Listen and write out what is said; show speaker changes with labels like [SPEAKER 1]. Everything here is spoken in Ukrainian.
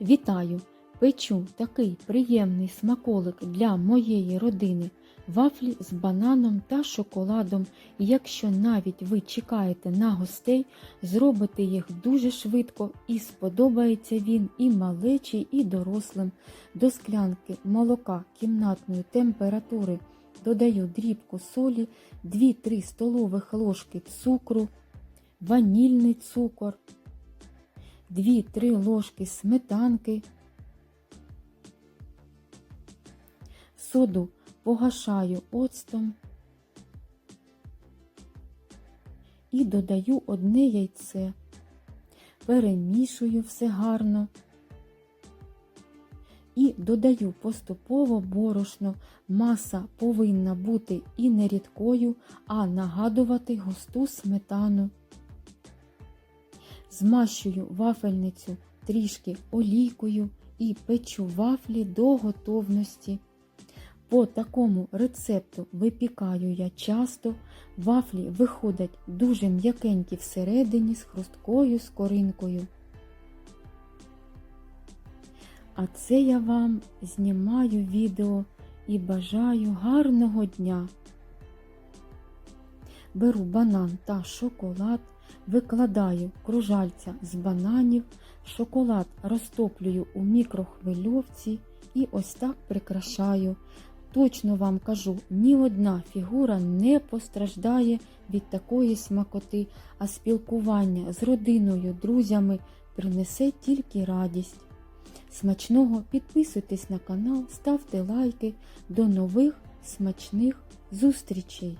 [SPEAKER 1] Вітаю! Печу такий приємний смаколик для моєї родини. Вафлі з бананом та шоколадом. І Якщо навіть ви чекаєте на гостей, зробите їх дуже швидко і сподобається він і малечі, і дорослим. До склянки молока кімнатної температури додаю дрібку солі, 2-3 столових ложки цукру, ванільний цукор, 2-3 ложки сметанки, соду погашаю оцтом і додаю одне яйце. Перемішую все гарно і додаю поступово борошно. Маса повинна бути і не рідкою, а нагадувати густу сметану. Змащую вафельницю трішки олійкою і печу вафлі до готовності. По такому рецепту випікаю я часто, вафлі виходять дуже м'якенькі всередині з хрусткою скоринкою. А це я вам знімаю відео і бажаю гарного дня. Беру банан та шоколад, викладаю кружальця з бананів, шоколад розтоплюю у мікрохвильовці і ось так прикрашаю. Точно вам кажу, ні одна фігура не постраждає від такої смакоти, а спілкування з родиною, друзями принесе тільки радість. Смачного підписуйтесь на канал, ставте лайки. До нових смачних зустрічей!